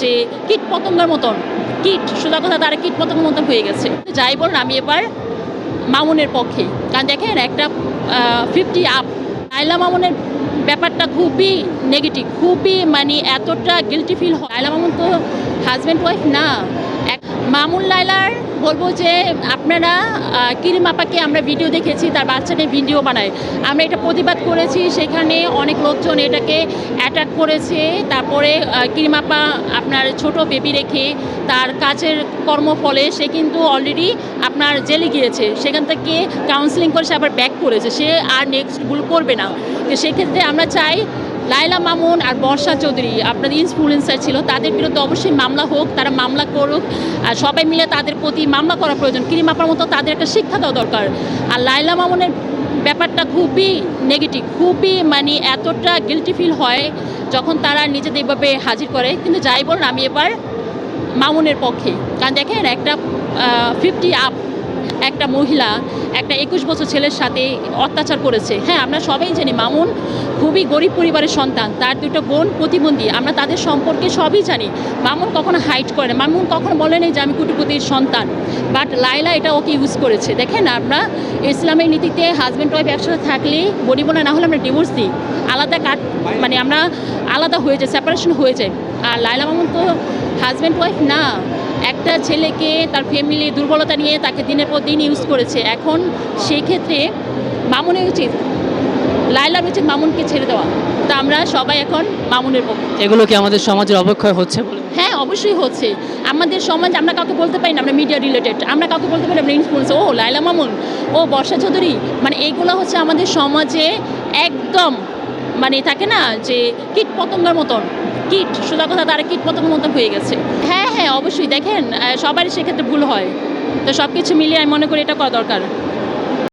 যে কীট পতঙ্গের মতন, কীট, সোজা কথা, তারা কীট পতঙ্গের মতন হয়ে গেছে। যাই বলুন আমি এবার মামুনের পক্ষে। কারণ দেখেন, একটা ফিফটি আপ আইলা মামুনের ব্যাপারটা খুবই নেগেটিভ খুবই মানে এতটা গিলটি ফিল হয়। লাইলা মামুন তো হাজব্যান্ড ওয়াইফ না। এক, মামুন লাইলার বলব যে আপনারা আহ, কিরিম আপাকে আমরা ভিডিও দেখেছি তার বাচ্চাকে ভিডিও বানায়। আমরা এটা প্রতিবাদ করেছি সেখানে অনেক লোকজন এটাকে অ্যাটাক করেছে। তারপরে আহ, কিরিম আপা আপনার ছোট বেবি রেখে তার কাজের কর্মফলে সে কিন্তু অলরেডি আপনার জেলে গিয়েছে। সেখান থেকে কাউন্সিলিং করে সে আবার ব্যাক করেছে। সে আর নেক্সট ভুল করবে না। তো সেক্ষেত্রে আমরা চাই লাইলা মামুন আর বর্ষা চৌধুরী আপনাদের ইনফ্লুয়েন্সার ছিল, তাদের বিরুদ্ধে অবশ্যই মামলা হোক, তারা মামলা করুক, আর সবাই মিলে তাদের প্রতি মামলা করা প্রয়োজন। ক্রিম আপার মতো তাদের একটা শিক্ষা দেওয়া দরকার। আর লাইলা মামুনের ব্যাপারটা খুবই নেগেটিভ খুবই মানে এতটা গিলটি ফিল হয় যখন তারা নিজেদের এইভাবে হাজির করে। কিন্তু যাই বলুন, আমি এবার মামুনের পক্ষে। কারণ দেখেন, একটা ফিফটি আপ একটা মহিলা একটা একুশ বছর ছেলের সাথে অত্যাচার করেছে। হ্যাঁ আমরা সবাই জানি মামুন খুবই গরিব পরিবারের সন্তান। তার দুটো বোন প্রতিবন্ধী। আমরা তাদের সম্পর্কে সবই জানি। মামুন কখনো হাইট করে না। মামুন কখনো বলে নেই যে আমি কুটিপতির সন্তান। বাট লাইলা এটা ওকে ইউজ করেছে। দেখেন আমরা ইসলামের নীতিতে হাজব্যান্ড ওয়াইফ একসাথে থাকলে বনি বোনা না হলে আমরা ডিভোর্স দিই। আলাদা কাট মানে আমরা আলাদা হয়ে যায় সেপারেশন হয়ে যায়। আর লাইলা মামুন তো হাজব্যান্ড ওয়াইফ না। একটা ছেলেকে তার ফ্যামিলি দুর্বলতা নিয়ে তাকে দিনের পর দিন ইউজ করেছে। এখন সেই ক্ষেত্রে মামুনের উচিত লাইলার উচিত মামুনকে ছেড়ে দেওয়া। তা আমরা সবাই এখন মামুনের পক্ষে। এগুলো কি আমাদের সমাজের অবক্ষয় হচ্ছে বলে? হ্যাঁ অবশ্যই হচ্ছে। আমাদের সমাজ আমরা কাউকে বলতে পারি না আমরা মিডিয়া রিলেটেড আমরা কাউকে বলতে পারি আমরা ইনফ্লুয়েন্স ও লাইলা মামুন ও বর্ষা চৌধুরী মানে এইগুলো হচ্ছে আমাদের সমাজে একদম মানে থাকে না যে কীট পতঙ্গের মতন। কীট সোজা কথা তারা কীট পতঙ্গ মতন হয়ে গেছে। হ্যাঁ হ্যাঁ অবশ্যই দেখেন সবারই সেক্ষেত্রে ভুল হয়। তো সব কিছু মিলিয়ে আমি মনে করি এটা করা দরকার।